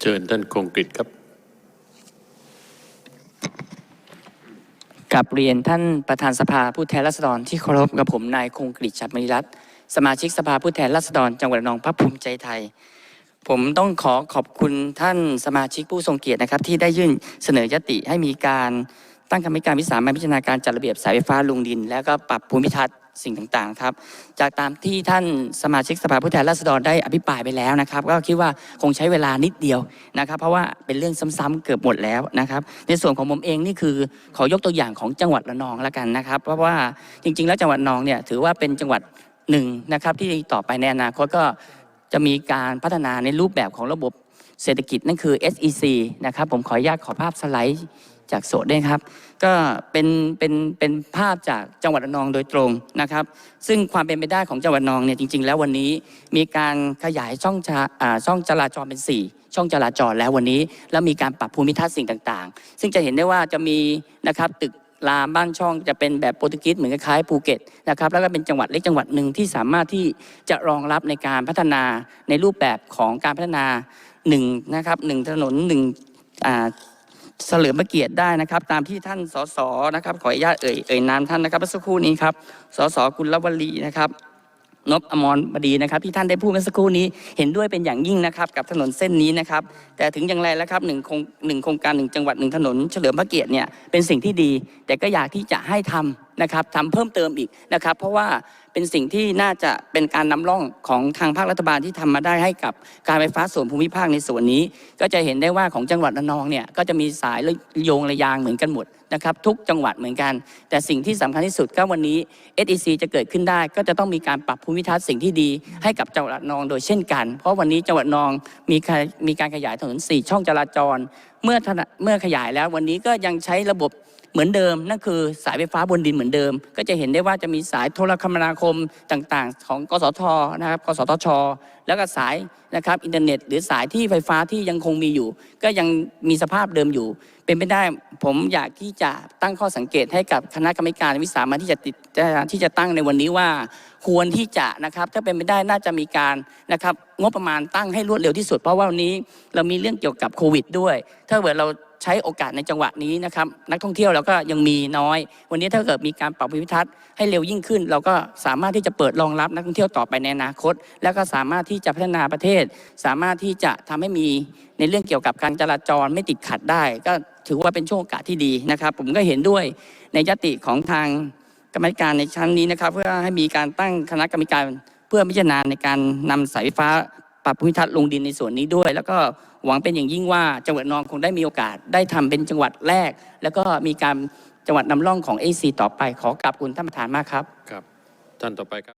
เชิญท่านคงกฤษครับกับเรียนท่านประธานสภาผู้แทนราษฎรที่เคารพกับผมนายคงกฤษชัดมณีรัตน์สมาชิกสภาผู้แทนราษฎรจังหวัดระนองพรรคภูมิใจไทย ผมต้องขอขอบคุณท่านสมาชิกผู้ทรงเกียรตินะครับ ที่ได้ยื่นเสนอยติให้มีการตั้งกรรมการวิสามัญพิจารณาการจัดระเบียบสายไฟฟ้าลงดิน แล้วก็ปรับภูมิทัศน์ สิ่งต่างๆครับ จากตามที่ท่านสมาชิกสภาผู้แทนราษฎรได้อภิปรายไปแล้วนะครับ ก็คิดว่าคงใช้เวลานิดเดียวนะครับ เพราะว่าเป็นเรื่องซ้ำๆเกือบหมดแล้วนะครับ ในส่วนของผมเองนี่คือขอยกตัวอย่างของจังหวัดระนองล้วกันนะครับ เพราะว่าจริง ๆ แล้วจังหวัดนองเนี่ยถือว่าเป็นจังหวัดหนึ่งนะครับที่ต่อไปในอนาคตก็จะมีการพัฒนาในรูปแบบของระบบเศรษฐกิจนั่นคือ SEC นะครับ ผมขออนุญาตขอภาพสไลด์ จากโสดด้วยครับ ก็เป็นเป็นเป็นภาพจากจังหวัดระนองโดยตรงนะครับ ซึ่งความเป็นไปได้ของจังหวัดระนองเนี่ยจริง ๆ แล้ววันนี้มีการขยายช่องจาช่องจราจรเป็น 4 ช่องจราจรแล้ววันนี้ แล้วมีการปรับภูมิทัศน์สิ่งต่างๆ ซึ่งจะเห็นได้ว่าจะมีนะครับตึกรามบ้านช่องจะเป็นแบบโปรตุเกสเหมือนคล้ายๆภูเก็ตนะครับแล้วก็เป็นจังหวัดเล็กจังหวัดหนึ่งที่สามารถที่จะรองรับในการพัฒนาในรูปแบบของการพัฒนาหนึ่งนะครับหนึ่งถนนหนึ่งอ่า เสลิมพระเกียรติได้นะครับ ตามที่ท่านสสนะครับ ขออนุญาตเอ่ยเอ่ยนามท่านนะครับเมื่อสักครู่นี้ครับสสกุลวลีนะครับนพอมรบดีนะครับที่ท่านได้พูดเมื่อสักครู่นี้เห็นด้วยเป็นอย่างยิ่งนะครับกับถนนเส้นนี้นะครับแต่ถึงอย่างไรแล้วครับหนึ่งโครงหนึ่งโครงการหนึ่งจังหวัดหนึ่งถนนเฉลิมพระเกียรติเนี่ยเป็นสิ่งที่ดี แต่ก็อยากที่จะให้ทำนะครับทำเพิ่มเติมอีกนะครับ เพราะว่า เป็นสิ่งที่น่าจะเป็นการนำร่องของทางภาครัฐบาลที่ทำมาได้ให้กับการไฟฟ้าส่วนภูมิภาคในส่วนนี้ ก็จะเห็นได้ว่าของจังหวัดระนองเนี่ยก็จะมีสายโยงระยางเหมือนกันหมด นะครับทุกจังหวัดเหมือนกัน แต่สิ่งที่สำคัญที่สุดก็วันนี้ SEC จะเกิดขึ้นได้ ก็จะต้องมีการปรับภูมิทัศน์สิ่งที่ดีให้กับจังหวัดนองโดยเช่นกัน เพราะวันนี้จังหวัดนองมีมีการขยายถนน 4 ช่องจราจร เมื่อเมื่อขยายแล้ววันนี้ก็ยังใช้ระบบเหมือนเดิม นั่นคือสายไฟฟ้าบนดินเหมือนเดิม ก็จะเห็นได้ว่าจะมีสายโทรคมนาคมต่างๆ ของกสทนะครับกสทช แล้วก็สายนะครับอินเทอร์เน็ต หรือสายที่ไฟฟ้าที่ยังคงมีอยู่ ก็ยังมีสภาพเดิมอยู่ เป็นไปได้ผมอยากที่จะตั้งข้อสังเกตให้กับคณะกรรมการวิสามันที่จะติดที่จะตั้งในวันนี้ว่า ควรที่จะนะครับถ้าเป็นไปได้น่าจะมีการนะครับงบประมาณตั้งให้รวดเร็วที่สุด เพราะว่าวันนี้เรามีเรื่องเกี่ยวกับโควิด ด้วย ถ้าเกิดเรา ใช้โอกาสในจังหวะนี้นะครับนักท่องเที่ยวเราก็ยังมีน้อย วันนี้ถ้าเกิดมีการปรับภูมิทัศน์ให้เร็วยิ่งขึ้น เราก็สามารถที่จะเปิดรองรับนักท่องเที่ยวต่อไปในอนาคต แล้วก็สามารถที่จะพัฒนาประเทศ สามารถที่จะทำให้มีในเรื่องเกี่ยวกับการจราจรไม่ติดขัดได้ ก็ถือว่าเป็นช่วงโอกาสที่ดีนะครับ ผมก็เห็นด้วยในยติของทางกรรมการในชั้นนี้นะครับ เพื่อให้มีการตั้งคณะกรรมการเพื่อพิจารณาในการนำสายไฟฟ้า ปรับภูมิทัศน์ลงดินในส่วนนี้ด้วย แล้วก็หวังเป็นอย่างยิ่งว่าจังหวัดนองคงได้มีโอกาสได้ทำเป็นจังหวัดแรก แล้วก็มีการจังหวัดนำร่องของไอซีต่อไปขอกราบคุณท่านประธานมากครับครับท่านต่อไปครับ